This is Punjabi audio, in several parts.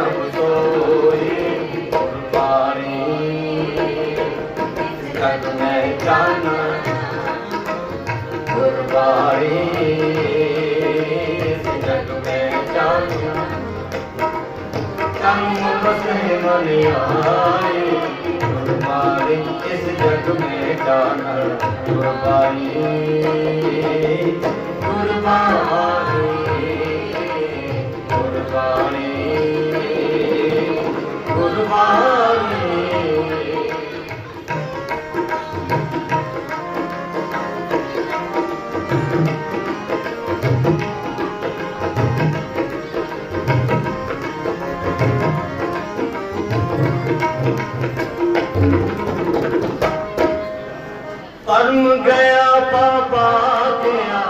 ਮਿਲੇ ਪ੍ਰਭ ਸੋਈ ਗੁਰਬਾਣੀ ਜਗ ਮੈਂ ਜਾਣਾ ਪਰਮ ਗਿਆ ਬਾਬਾ ਗਿਆ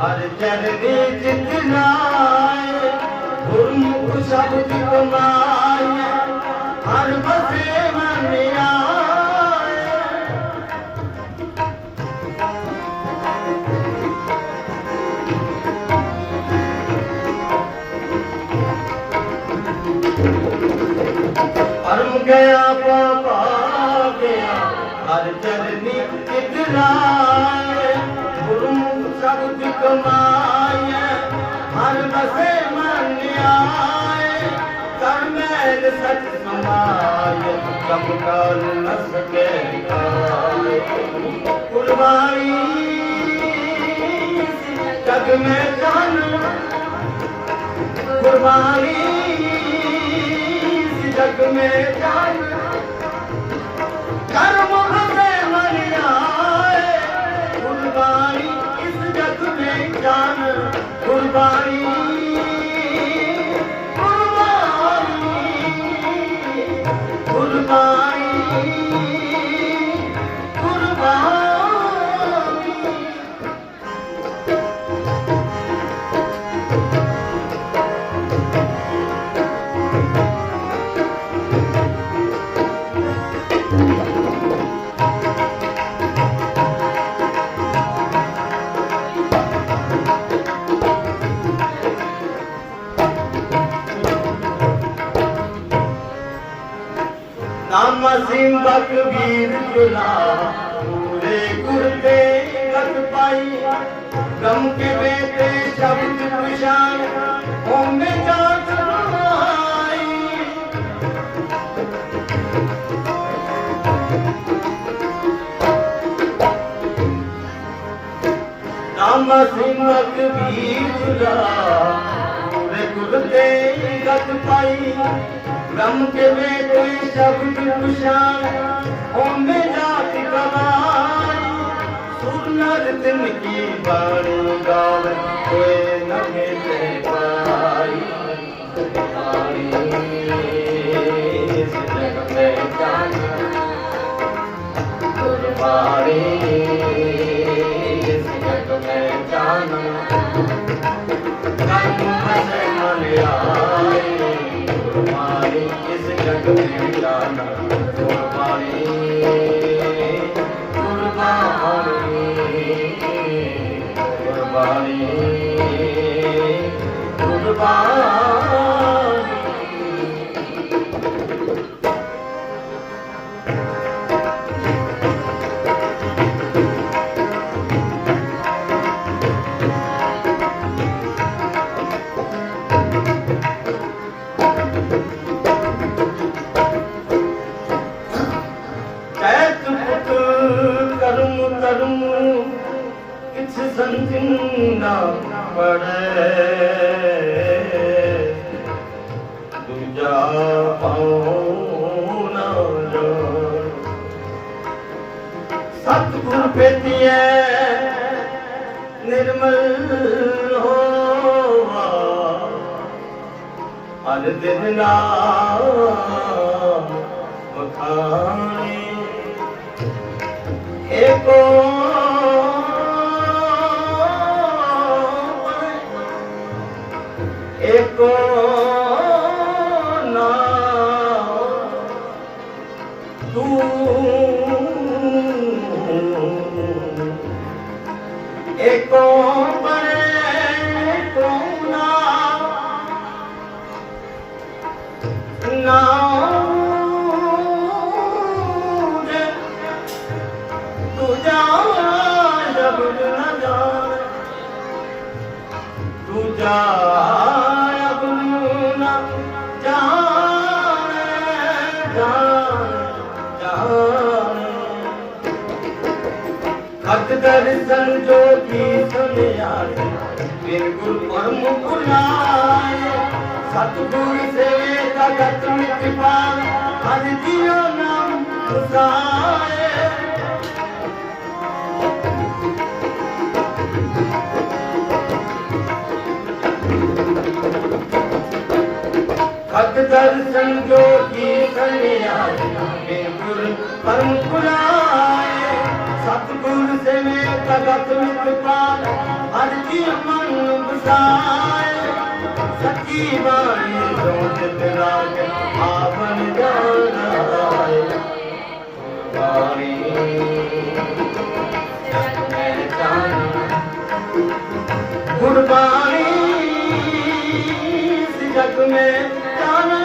ਹਰ ਚਰਨੀ ਜਿਤ ਨਾਏ, ਗੁਰਮੁਖ ਸ਼ਬਦ ਕਮਾਏ ਹਰ ਬਸੇ ਮਨ ਆਏ ਆਏ ਕਰਨੈਲ ਸੱਚ ਸਮਾਏ ਕਬ ਕਾਲ ਨ ਸਕੇ ਕਾਏ ਕੁਰਬਾਨੀ ਜਗ ਮੈਂ ਜਾਨ ਕੁਰਬਾਨੀ ਜਗ ਮੈਂ ਜਾਨ ਕਰਮ ਹਮੇ ਮਨ ਆਏ ਕੁਰਬਾਨੀ ਇਸ ਜਗ ਮੈਂ ਜਾਨ ਬਕਬੀਰ ਗੁਲਾ ਪੂਰੇ ਗੁਰ ਤੇ ਗਤ ਪਾਈ ਗਮ ਕੇ ਵੇਤੇ ਸ਼ਬਦ ਪੁਸ਼ਾਨ ਹੋਮੇ ਜਾਤ ਰਮਾਈ ਨਾਮ ਸਿੰਘ ਬਕਬੀਰ ਗੁਲਾ ਪੂਰੇ ਗੁਰ ਤੇ ਗਤ ਪਾਈ ਗਮ ਕੇ ਵੇਤੇ ਸ਼ਬਦ ਪੁਸ਼ਾਨ ਹੋਮੇ ਜਾਤ ਕਮਾਈ। ਸੁਰ ਨਰ ਤਿਨ ਕੀ ਬਾਣੀ ਗਾਵੇ ਕੋਏ ਨਗੇ ਤੇ ਪਾਈ। ਪਾਣੀ ਇਸ ਜਗ ਮੇ ਜਾਨਾ ਗੁਰਬਾਣੀ ਇਸ ਜਗ ਮੇ ਜਾਨਾ ਕਰਮ ਗੁਰਬਾਣੀ ਇਸ ਜਗ ਮੇ ਜਾਨਾ ਗੁਰਬਾਣੀ ਗੁਰਬਾਣੀ ਗੁਰਬਾਣੀ ਗੁਰਬਾਣੀ ਨਾ ਪੜੈ ਦੂਜਾ ਪਾਉ ਨਾ ਜਾਣ ਸਤਿਗੁਰ ਭੇਟਿਐ, ਨਿਰਮਲ ਹੋਵਾ ਹਰ ਦਿਨ ਨਾਮ ਵਖਾਣੇ ਏਕੋ ਤੂੰ ਜਬ ਨਾ ਜਾਣ। ਤੂੰ ਜਾ ਅਬ ਦਰਸ਼ਨ ਜੋ ਕੀ ਸੁਨਿਆ ਮੇਰੇ ਗੁਰ ਪਰਮ ਬੁਲਾਏ। ਸਤਿਗੁਰ ਸੇਵੇ ਦਾ ਮਿਟ ਪਾਵੇ ਹਰਿ ਜੀਓ ਨਾਮ ਉਸਾਏ ਖਤ ਦਰਸ਼ਨ ਜੋ ਕੀ ਸੁਨਿਆ ਗੁਰ ਪਰਮ ਬੁਲਾਏ ਸਤਿਗੁਰ ਸੇਵੇ ਦਾ ਗਤ ਮਿਟ ਪਾਵੇ ਹਰਿ ਮਨ ਬਸਾਏ ਸੱਚੀ ਬਾਣੀ ਤੋਂ ਜਿਤ ਰਾਗ ਆਪਨ ਜਾਣਾਏ ਬਾਣੀ गुरबानी जग में जाना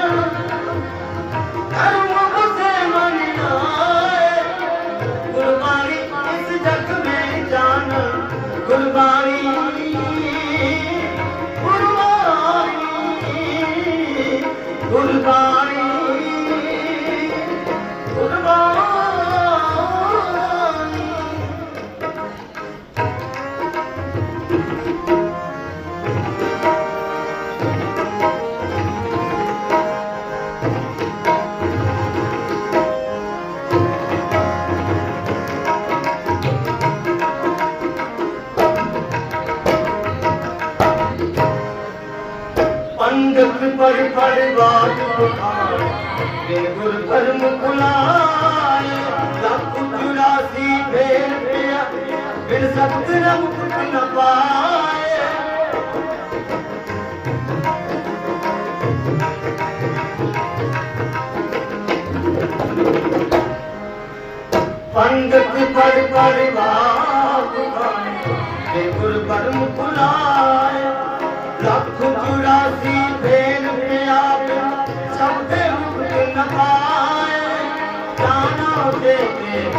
ਬਿਨ ਗੁਰ ਧਰਮ ਲੱਖ ਚੁਰਾਸੀ ਫੇਰ ਪਿਆ ਬਿਨ ਸਤ ਰੰਗ ਕੁਟ ਨ ਪਾਏ। ਪੰਡਤ ਪੜ ਪੜ ਬਾਤ ਪੁਖਾਰ ਬਿਨ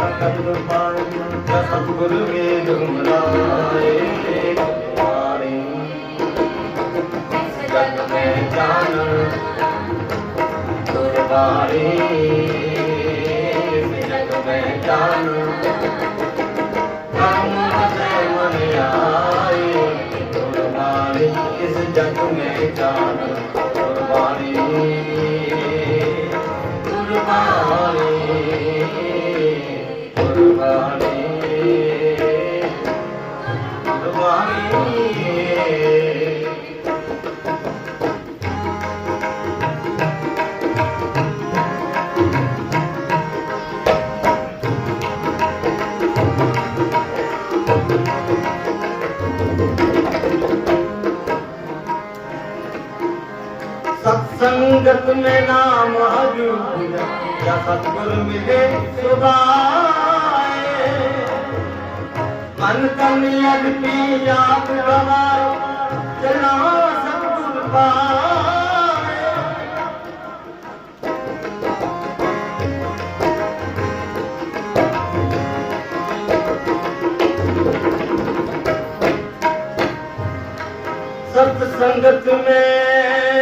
ਕੇ ਭਗਤ ਪਾਏ ਸਤਿਗੁਰ ਵੇਦ ਮਲਾਏ ਪਾਣੀ ਜਗ ਮੈਂ ਜਾਣ ਗੁਰਬਾਣੀ ਜਗ में नाम हजूर या सतगुर मिले सुभाए मन तन अगपी आप गवाए चला सतगुर पाए सत्संगत में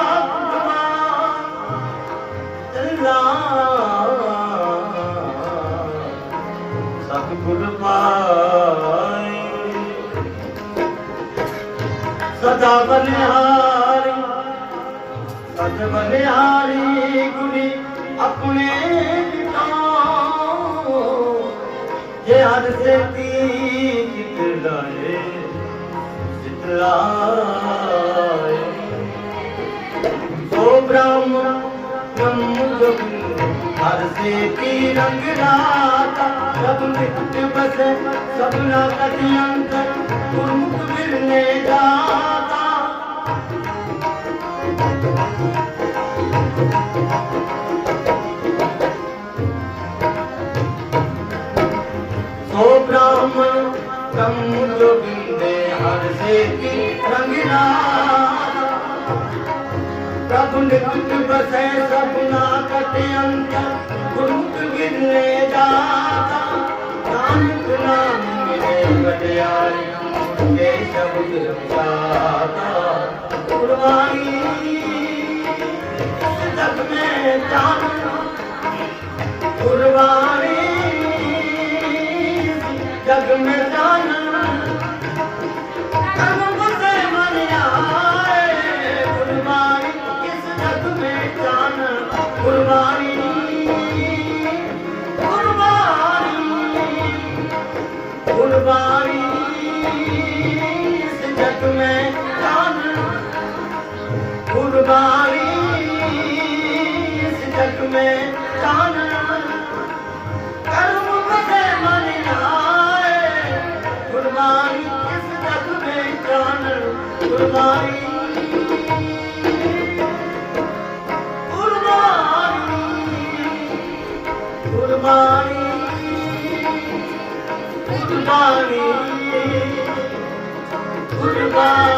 ਸਦਾ ਬਨਿਹਾਰੀ ਸਦ ਬਨਿਹਾਰੀ ਗੁਣੀ ਆਪਣੇ ਪਿਤਾ। ਹਰ ਸੇਤੀ ਕਿਤਲਾਏ ਸਿਤਲਾਏ ਸੋ ਬ੍ਰਹਮ ਬ੍ਰਹਮ ਜੋਗੀ ਹਰ ਸੇਤੀ ਰੰਗ ਰਾਤਾ ਸਭ ਨਿਤ ਬਸੇ ਸਭਨਾ ਕਟਿ ਅੰਤਰ ਗੁਰਮੁਖ ਮਿਲਨੇ ਜਾਤਾ ਸੋ ਬ੍ਰਾਹਮਣ ਕੰਮ ਜੋਗਿੰਦੇ ਹਰ ਸੇਤੀ ਰੰਗ ਰਾਤਾ ਪ੍ਰਭ ਨਿਕਟ ਬਸੈ ਸਭਨਾ ਕਟ ਅੰਤਰ ਗੁਰਮੁਖ ਗਿਰਨੇ ਜਾਤਾ। ਨਾਨਕ ਨਾਮ ਮਿਲੇ ਵਡਿਆਈ ਕੇ ਸ਼ਬਦ ਰਖਾਤਾ ਗੁਰਵਾਣੀ ਇਸ ਮੈਂ ਜਾਣਾ ਗੁਰਵਾਣੀ ਜਗ ਮੈਂ ਜਾਣਾ ਗੁਰਬਾਣੀ ਇਸ ਜਗ ਮੈਂ ਜਾਣ। ਕਰਮ ਬਸੇ ਮਨ ਆਏ। ਗੁਰਬਾਣੀ ਕਿਸ ਜਗ ਵਿੱਚ ਜਾਣ। ਗੁਰਬਾਣੀ। ਗੁਰਬਾਣੀ। ਗੁਰਬਾਣੀ। ਗੁਰਬਾਣੀ।